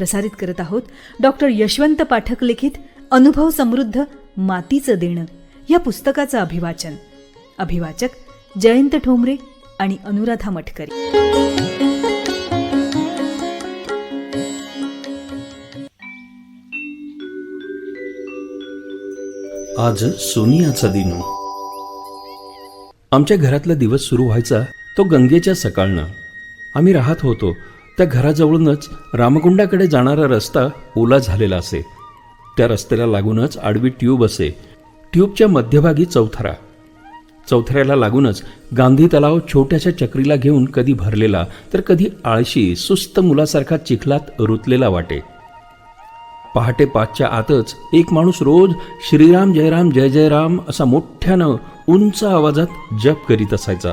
प्रसारित करत आहोत डॉक्टर यशवंत पाठक लिखित अनुभव समृद्ध मातीचं देणं. या पुस्तकाचं अभिवाचन. अभिवाचक जयंत ठोंबरे आणि अनुराधा मटकरी. आज सोनियाचा दिन. आमच्या घरातला दिवस सुरू व्हायचा तो गंगेच्या सकाळनं. आम्ही राहत होतो त्या घराजवळूनच रामकुंडाकडे जाणारा रस्ता ओला झालेला असे. त्या रस्त्याला लागूनच आडवी ट्यूब असे. ट्यूबच्या मध्यभागी चौथरा. चौथऱ्याला लागूनच गांधी तलाव छोट्याशा चक्रीला घेऊन कधी भरलेला तर कधी आळशी सुस्त मुलासारखा चिखलात रुतलेला वाटे. पहाटे पाचच्या आतच एक माणूस रोज श्रीराम जयराम जय जयराम असा मोठ्यानं उंच आवाजात जप करीत असायचा.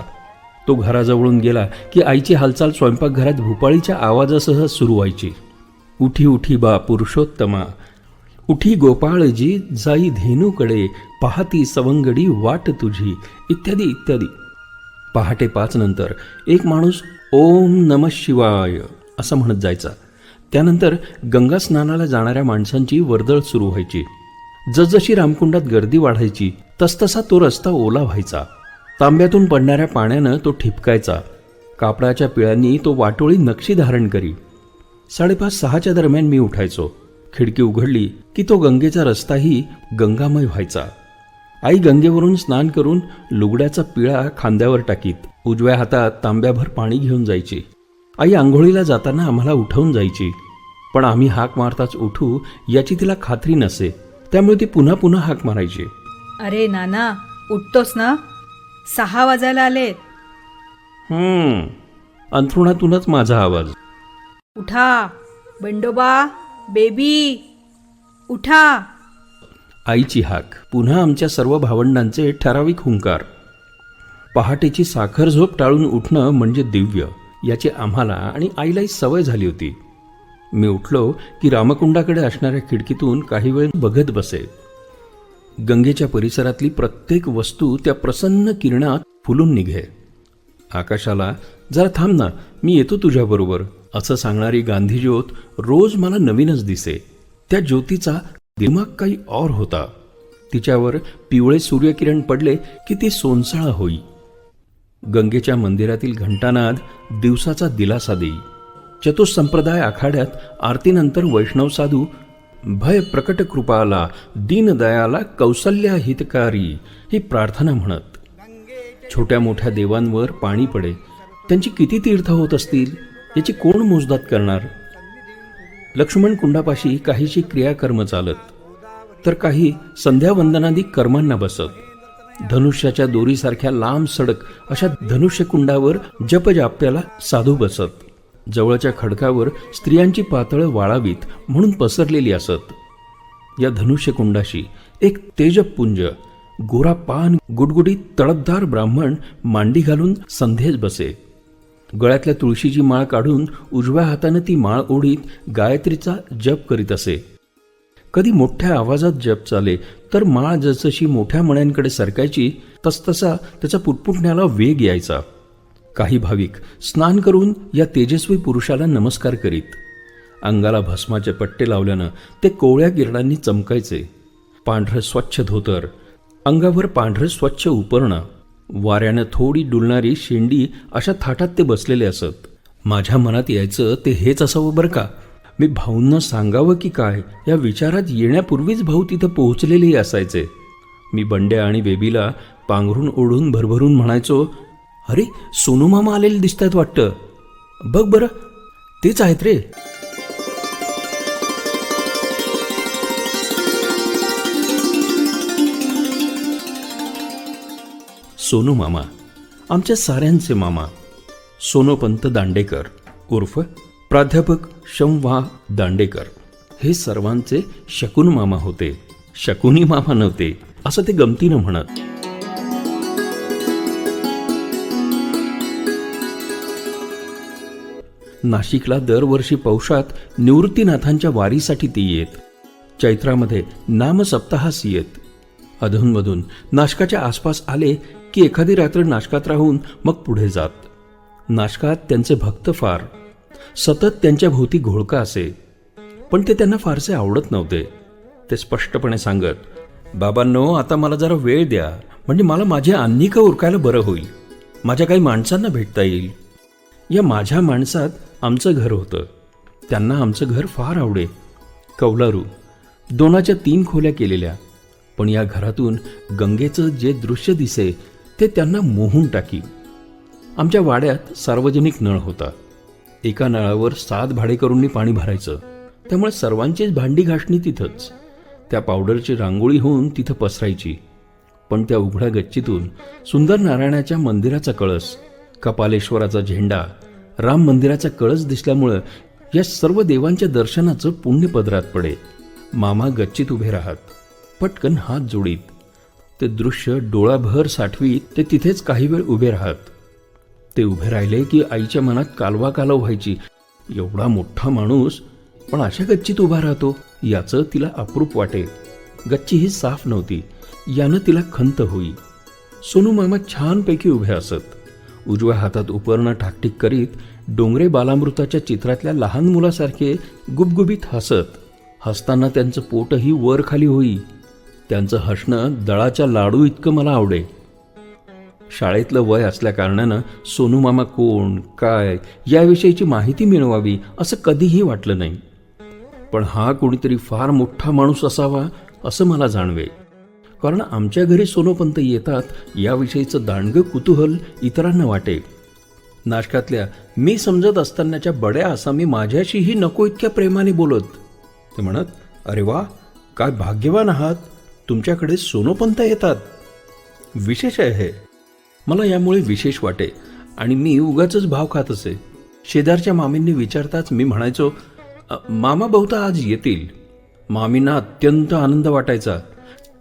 तो घराजवळून गेला की आईची हालचाल स्वयंपाकघरात भूपाळीच्या आवाजासह सुरू व्हायची. उठी उठी बा पुरुषोत्तमा. उठी गोपाळजी जाई धेनूकडे. पाहती सवंगडी वाट तुझी. इत्यादी इत्यादी. पहाटे पाच नंतर एक माणूस ओम नम शिवाय असं म्हणत जायचा. त्यानंतर गंगा स्नानाला जाणाऱ्या माणसांची वर्दळ सुरू व्हायची. जसजशी रामकुंडात गर्दी वाढायची तसतसा तो रस्ता ओला व्हायचा. तांब्यातून पडणाऱ्या पाण्यानं तो ठिपकायचा. कापडाच्या पिळ्यांनी तो वाटोळी नक्षी धारण करी. साडेपाच सहाच्या दरम्यान मी उठायचो. खिडकी उघडली की तो गंगेचा रस्ताही गंगामय व्हायचा. आई गंगेवरून स्नान करून लुगड्याचा पिळा खांद्यावर टाकीत उजव्या हातात तांब्याभर पाणी घेऊन जायची. आई आंघोळीला जाताना आम्हाला उठवून जायची. पण आम्ही हाक मारताच उठू याची तिला खात्री नसे त्यामुळे ती पुन्हा पुन्हा हाक मारायची. अरे नाना उठतोस ना? सहा वाजायला आलेत हम्म. अंथरुणातूनच माझा आवाज. उठा. बंडोबा बेबी. उठा. आईची हाक. पुन्हा आमच्या सर्व भावंडांचे ठराविक हुंकार. पहाटेची साखर झोप टाळून उठणं म्हणजे दिव्य. याची आम्हाला आणि आईलाही सवय झाली होती. मी उठलो की रामकुंडाकडे असणाऱ्या खिडकीतून काही वेळ बघत बसे. गंगेच्या परिसरातली प्रत्येक वस्तू त्या प्रसन्न किरणात फुलून निघे. आकाशाला जरा थांब ना मी येतो तुझ्याबरोबर असं सांगणारी गांधी ज्योत रोज मला नवीनच दिसे. त्या ज्योतीचा दिमाग काही और होता. तिच्यावर पिवळे सूर्यकिरण पडले की ती सोनसळा होई. गंगेच्या मंदिरातील घंटानाद दिवसाचा दिलासा देई. चतुसंप्रदाय आखाड्यात आरतीनंतर वैष्णव साधू भय प्रकट कृपाला दीनदयाला कौशल्या हितकारी ही प्रार्थना म्हणत. छोट्या मोठ्या देवांवर पाणी पडे. त्यांची किती तीर्थ होत असतील याची कोण मोजदात करणार? लक्ष्मण कुंडापाशी काहीशी क्रियाकर्म चालत तर काही संध्यावंदनादी कर्मांना बसत. धनुष्याच्या दोरीसारख्या लांब सडक अशा धनुष्यकुंडावर जपजाप्याला साधू बसत. जवळच्या खडकावर स्त्रियांची पातळं वाळावीत म्हणून पसरलेली असत. या धनुष्यकुंडाशी एक तेजपुंज गोरा पान गुडगुडीत तळपदार ब्राह्मण मांडी घालून संधेच बसे. गळ्यातल्या तुळशीची माळ काढून उजव्या हाताने ती माळ ओढीत गायत्रीचा जप करीत असे. कधी मोठ्या आवाजात जप चाले तर माळ जसजशी मोठ्या मण्यांकडे सरकायची तसतसा त्याचा पुटपुटण्याला वेग यायचा. काही भाविक स्नान करून या तेजस्वी पुरुषाला नमस्कार करीत. अंगाला भस्माचे पट्टे लावल्यानं ते कोवळ्या किरणांनी चमकायचे. पांढरं स्वच्छ धोतर अंगावर पांढरं स्वच्छ उपरणं वाऱ्यानं थोडी डुलणारी शेंडी अशा थाटात ते बसलेले असत. माझ्या मनात यायचं ते हेच असावं बरं का? मी भाऊंना सांगावं की काय या विचारात येण्यापूर्वीच भाऊ तिथं पोहोचलेलेही असायचे. मी बंड्या आणि बेबीला पांघरून ओढून भरभरून म्हणायचो अरे सोनू मामा आलेले दिसतात वाटतं. बघ बरं तेच आहेत रे. सोनू मामा आमच्या साऱ्यांचे मामा सोनोपंत दांडेकर उर्फ प्राध्यापक शंवा दांडेकर. हे सर्वांचे शकुन मामा होते शकुनी मामा नव्हते असं ते गमतीनं म्हणत. नाशिकला दरवर्षी पौषात निवृत्तीनाथांच्या वारीसाठी ती येत. चैत्रामध्ये नामसप्ताहास येत. अधूनमधून नाशकाच्या आसपास आले की एखादी रात्र नाशकात राहून मग पुढे जात. नाशकात त्यांचे भक्त फार. सतत त्यांच्या भोवती घोळका असे. पण ते त्यांना फारसे आवडत नव्हते. ते स्पष्टपणे सांगत बाबांनो आता मला जरा वेळ द्या. म्हणजे मला माझे अन्निका उरकायला बरं होईल. माझ्या काही माणसांना भेटता येईल. या माझ्या माणसात आमचं घर होतं. त्यांना आमचं घर फार आवडे. कौलारू दोनाच्या तीन खोल्या केलेल्या पण या घरातून गंगेचं जे दृश्य दिसे ते त्यांना मोहून टाकी. आमच्या वाड्यात सार्वजनिक नळ होता. एका नळावर सात भाडेकरूंनी पाणी भरायचं. त्यामुळे सर्वांचीच भांडी घासणी तिथंच. त्या पावडरची रांगोळी होऊन तिथं पसरायची. पण त्या उघड्या गच्चीतून सुंदर नारायणाच्या मंदिराचा कळस कपालेश्वराचा झेंडा राम मंदिराचा कळस दिसल्यामुळं या सर्व देवांच्या दर्शनाचं पुण्य पदरात पडे मामा गच्चीत उभे राहत पटकन हात जोडीत. ते दृश्य डोळाभर साठवीत ते तिथेच काही वेळ उभे राहत. ते उभे राहिले की आईच्या मनात कालवा कालव व्हायची. एवढा मोठा माणूस पण अशा गच्चीत उभा राहतो याचं तिला अप्रूप वाटे गच्ची ही साफ नव्हती यानं तिला खंत होई. सोनू मामा छानपैकी उभे असत. उजव्या हातात उपरणं ठाकटीक करीत डोंगरे बालामृताच्या चित्रातल्या लहान मुलासारखे गुबगुबीत हसत. हसताना त्यांचं पोटही वर खाली होई. त्यांचं हसणं दळाच्या लाडू इतकं मला आवडे. शाळेतलं वय असल्याकारणानं सोनू मामा कोण काय याविषयीची माहिती मिळवावी असं कधीही वाटलं नाही. पण हा कोणीतरी फार मोठा माणूस असावा असं मला जाणवे. कारण आमच्या घरी सोनोपंत येतात याविषयीचं दांडगं कुतूहल इतरांना वाटे. नाशकातल्या मी समजत असतानाच्या बड्या आसामी माझ्याशीही नको इतक्या प्रेमाने बोलत. ते म्हणत अरे वा काय भाग्यवान आहात. तुमच्याकडे सोनोपंत येतात. विशेष आहे. हे मला यामुळे विशेष वाटे आणि मी उगाच भाव खात असे. शेजारच्या मामींनी विचारताच मी म्हणायचो मामा बहुता आज येतील. मामींना अत्यंत आनंद वाटायचा.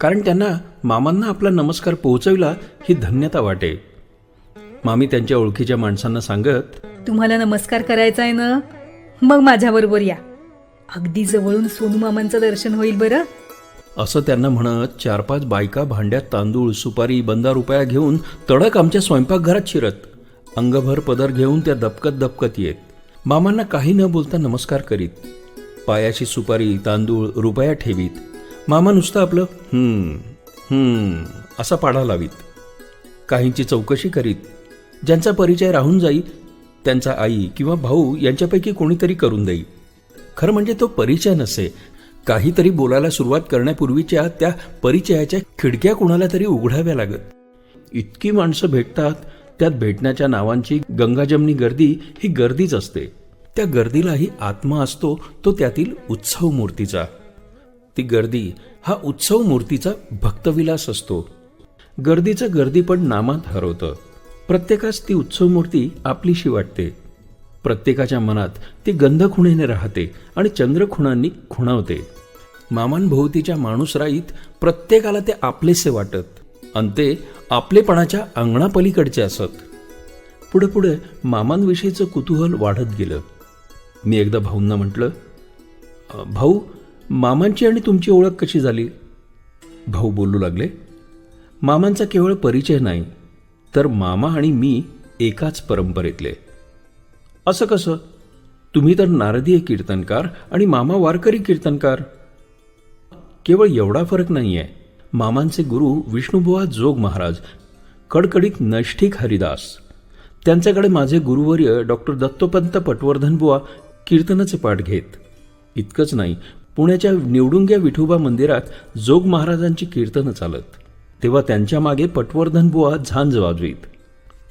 कारण त्यांना मामांना आपला नमस्कार पोहोचविला ही धन्यता वाटे. मामी त्यांच्या ओळखीच्या माणसांना सांगत तुम्हाला नमस्कार करायचा आहे ना? मग माझ्याबरोबर या. अगदी जवळून सोनू मामांचं दर्शन होईल बरं. असं त्यांना म्हणत चार पाच बायका भांड्यात तांदूळ सुपारी बंदा रुपया घेऊन तडक आमच्या स्वयंपाकघरात शिरत. अंगभर पदर घेऊन त्या दबकत दबकत येत. मामांना काही न बोलता नमस्कार करीत. पायाची सुपारी तांदूळ रुपया ठेवीत. मामा नुसतं आपलं हम्म हम्म असा पाढा लावीत. काहींची चौकशी करीत ज्यांचा परिचय राहून जाई त्यांचा आई किंवा भाऊ यांच्यापैकी कोणीतरी करून देई. खरं म्हणजे तो परिचय नसे. काहीतरी बोलायला सुरुवात करण्यापूर्वीच्या त्या परिचयाच्या खिडक्या कुणाला तरी उघडाव्या लागत. इतकी माणसं भेटतात त्यात भेटण्याच्या नावांची गंगाजमनी गर्दी ही गर्दीच असते. त्या गर्दीलाही आत्मा असतो तो त्यातील उत्सव मूर्तीचा ती गर्दी हा उत्सव मूर्तीचा भक्तविलास असतो. गर्दीचं गर्दीपण नामात हरवतं. प्रत्येकास ती उत्सव मूर्ती आपलीशी वाटते. प्रत्येकाच्या मनात ती गंधखुणेने राहते आणि चंद्रखुणांनी खुणावते. मामांभोवतीच्या माणूसराईत प्रत्येकाला ते आपलेसे वाटत आणि ते आपलेपणाच्या अंगणापलीकडचे असत. पुढे पुढे मामांविषयीचं कुतूहल वाढत गेलं. मी एकदा भाऊंना म्हटलं भाऊ मामांची आणि तुमची ओळख कशी झाली? भाऊ बोलू लागले. मामांचा केवळ परिचय नाही तर मामा आणि मी एकाच परंपरेतले. असं कसं? तुम्ही तर नारदीय कीर्तनकार आणि मामा वारकरी कीर्तनकार. केवळ एवढा फरक नाही आहे मामांचे गुरु विष्णुबुवा जोग महाराज कडकडीत नैष्ठिक हरिदास. त्यांच्याकडे माझे गुरुवर्य डॉक्टर दत्तोपंत पटवर्धनबुवा कीर्तनाचे पाठ घेत. इतकंच नाही पुण्याच्या निवडुंग्या विठोबा मंदिरात जोग महाराजांची कीर्तनं चालत. तेव्हा त्यांच्या मागे पटवर्धनबुवा झांज वाजवीत.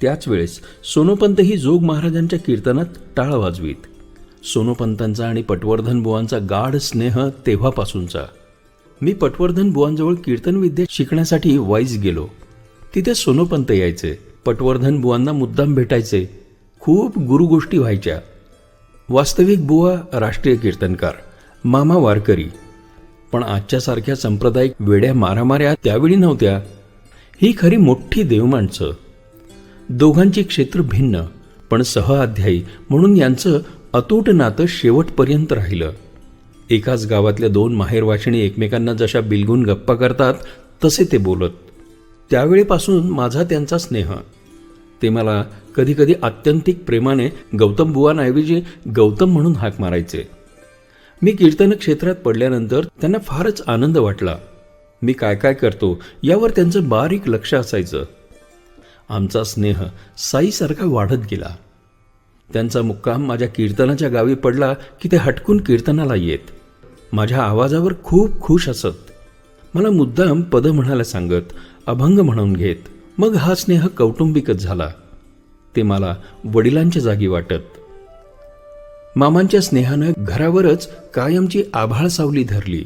त्याच वेळेस सोनोपंतही जोग महाराजांच्या कीर्तनात टाळ वाजवीत. सोनोपंतांचा आणि पटवर्धन बुवांचा गाढ स्नेह तेव्हापासूनचा. मी पटवर्धन बुवांजवळ कीर्तनविद्या शिकण्यासाठी वाईज गेलो. तिथे सोनोपंत यायचे. पटवर्धन बुवांना मुद्दाम भेटायचे. खूप गुरुगोष्टी व्हायच्या. वास्तविक बुवा राष्ट्रीय कीर्तनकार. मामा वारकरी. पण आजच्यासारख्या सांप्रदायिक वेड्या मारामाऱ्या त्यावेळी नव्हत्या. ही खरी मोठी देवमाणसं. दोघांची क्षेत्र भिन्न पण सहअध्यायी म्हणून यांचं अतूट नातं शेवटपर्यंत राहिलं. एकाच गावातल्या दोन माहेरवाशिणी एकमेकांना जशा बिलगून गप्पा करतात तसे ते बोलत. त्यावेळेपासून माझा त्यांचा स्नेह. ते मला कधीकधी आत्यंतिक प्रेमाने गौतम बुवांऐवजी गौतम म्हणून हाक मारायचे. मी कीर्तन क्षेत्रात पडल्यानंतर त्यांना फारच आनंद वाटला. मी काय काय करतो यावर त्यांचं बारीक लक्ष असायचं. आमचा स्नेह साईसारखा वाढत गेला. त्यांचा मुक्काम माझ्या कीर्तनाच्या गावी पडला की ते हटकून कीर्तनाला येत. माझ्या आवाजावर खूप खुश असत. मला मुद्दाम पद म्हणायला सांगत अभंग म्हणून घेत. मग हा स्नेह कौटुंबिकच झाला. ते मला वडिलांच्या जागी वाटत. मामांच्या स्नेहानं घरावरच कायमची आभाळ सावली धरली.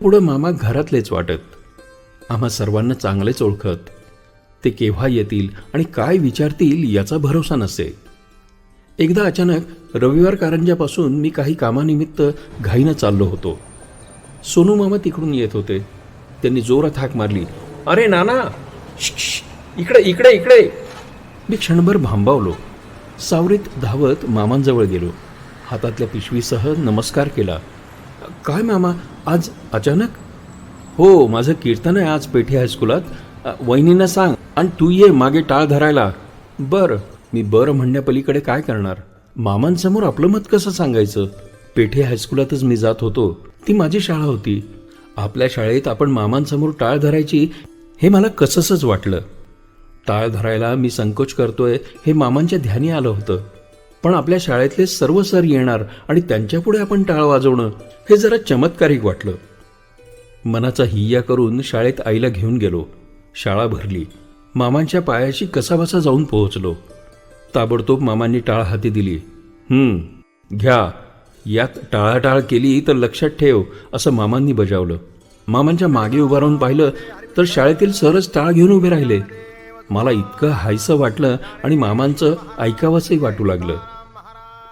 पुढं मामा घरातलेच वाटत. आम्हा सर्वांना चांगलेच ओळखत. ते केव्हा येतील आणि काय विचारतील याचा भरोसा नसे. एकदा अचानक रविवार कारंजापासून मी काही कामानिमित्त घाईनं चाललो होतो. सोनू मामा तिकडून येत होते. त्यांनी जोरात हाक मारली. अरे नाना! इकडे इकडे इकडे! मी क्षणभर भांबावलो. सावरीत धावत मामांजवळ गेलो. हातातल्या पिशवीसह नमस्कार केला. काय मामा आज अचानक? हो माझं कीर्तन आहे आज पेठी हायस्कुलात. वहिनींना सांग आणि तू ये मागे टाळ धरायला. बरं मी बरं म्हणण्यापलीकडे काय करणार? मामांसमोर आपलं मत कसं सांगायचं? पेठे हायस्कुलातच मी जात होतो. ती माझी शाळा होती. आपल्या शाळेत आपण मामांसमोर टाळ धरायची हे मला कसंच वाटलं. टाळ धरायला मी संकोच करतोय हे मामांच्या ध्यानी आलं होतं. पण आपल्या शाळेतले सर्व सर येणार आणि त्यांच्यापुढे आपण टाळ वाजवणं हे जरा चमत्कारिक वाटलं. मनाचा हिय्या करून शाळेत आईला घेऊन गेलो. शाळा भरली. मामांच्या पायाशी कसाबसा जाऊन पोहोचलो. ताबडतोब मामांनी टाळ हाती दिली. हम्म घ्या. यात टाळाटाळ केली तर लक्षात ठेव असं मामांनी बजावलं. मामांच्या मागे उभं राहून पाहिलं तर शाळेतील सरच टाळ घेऊन उभे राहिले. मला इतकं हायसं वाटलं आणि मामांचं ऐकावंसही वाटू लागलं.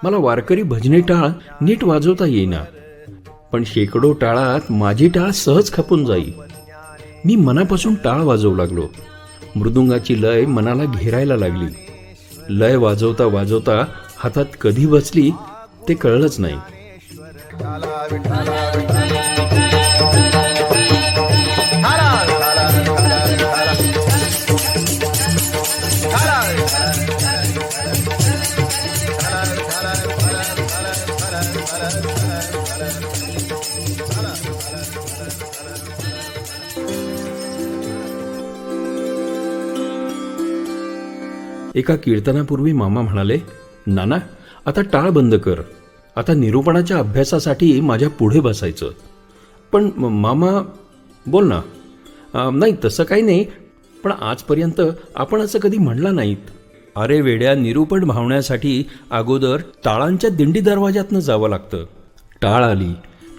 मला वारकरी भजनी टाळ नीट वाजवता येईना. पण शेकडो टाळात माझी टाळ सहज खपून जाई. मी मनापासून टाळ वाजवू लागलो. मृदुंगाची लय मनाला घेरायला लागली. लय वाजवता वाजवता हातात कधी बसली ते कळलंच नाही. एका कीर्तनापूर्वी मामा म्हणाले नाना आता टाळ बंद कर. आता निरूपणाच्या अभ्यासासाठी माझ्या पुढे बसायचं. पण मामा बोल ना. नाही तसं काही नाही. पण आजपर्यंत आपण असं कधी म्हणला नाहीत. अरे वेड्या निरूपण भावण्यासाठी अगोदर टाळांच्या दिंडी दरवाजातनं जावं लागतं. टाळ आली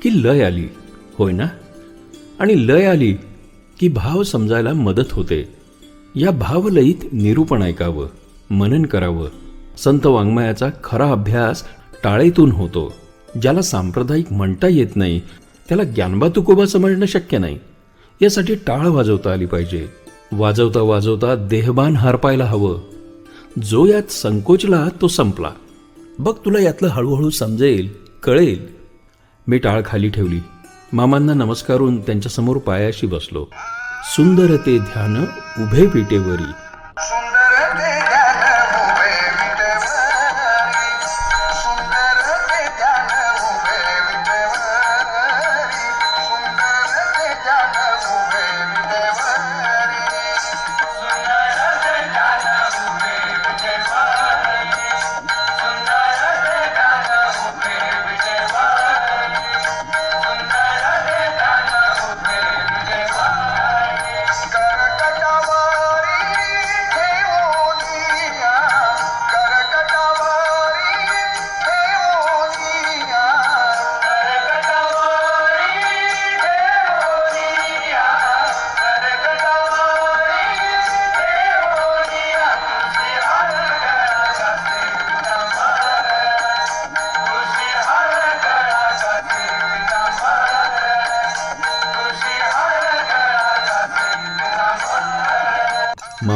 की लय आली होय ना? आणि लय आली की भाव समजायला मदत होते. या भावलयीत निरूपण ऐकावं. मनन करावं. संत वाङ्मयाचा खरा अभ्यास टाळेतून होतो. ज्याला सांप्रदायिक म्हणता येत नाही त्याला ज्ञानबा तुकोबा समजणं शक्य नाही. यासाठी टाळ वाजवता आली पाहिजे. वाजवता वाजवता देहबान हरपायला हवं. जो यात संकोचला तो संपला. बघ तुला यातलं हळूहळू समजेल कळेल. मी टाळ खाली ठेवली. मामांना नमस्कारून त्यांच्यासमोर पायाशी बसलो. सुंदर ते ध्यान उभे पिटेवरी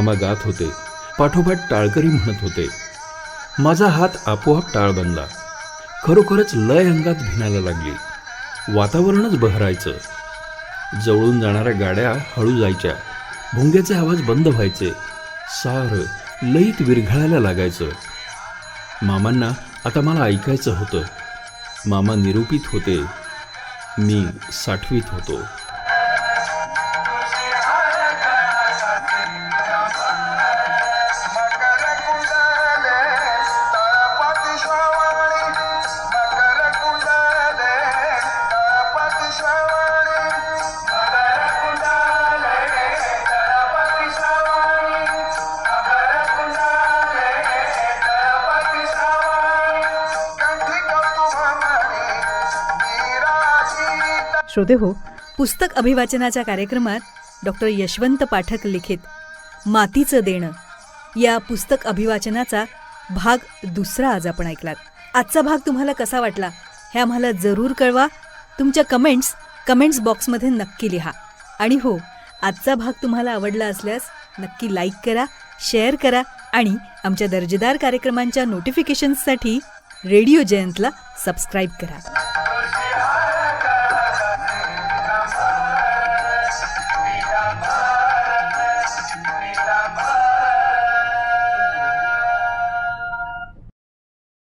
मामा गात होते. पाठोपाठ टाळकरी म्हणत होते. माझा हात आपोआप टाळ बनला. खरोखरच लय अंगात भिनायला लागली. वातावरणच बहरायचं. जवळून जाणाऱ्या गाड्या हळू जायच्या. भुंग्याचे आवाज बंद व्हायचे. सार लईत विरघळायला लागायचं. मामांना आता मला ऐकायचं होतं. मामा निरूपित होते. मी साठवीत होतो. श्रोते हो. पुस्तक अभिवाचनाच्या कार्यक्रमात डॉक्टर यशवंत पाठक लिखित मातीचं देणं. या पुस्तक अभिवाचनाचा भाग दुसरा आज आपण ऐकलात. आजचा भाग तुम्हाला कसा वाटला हे आम्हाला जरूर कळवा. तुमच्या कमेंट्स कमेंट्स बॉक्समध्ये नक्की लिहा. आणि हो आजचा भाग तुम्हाला आवडला असल्यास नक्की लाईक करा शेअर करा आणि आमच्या दर्जेदार कार्यक्रमांच्या नोटिफिकेशन्ससाठी रेडिओ जयंतला सबस्क्राईब करा.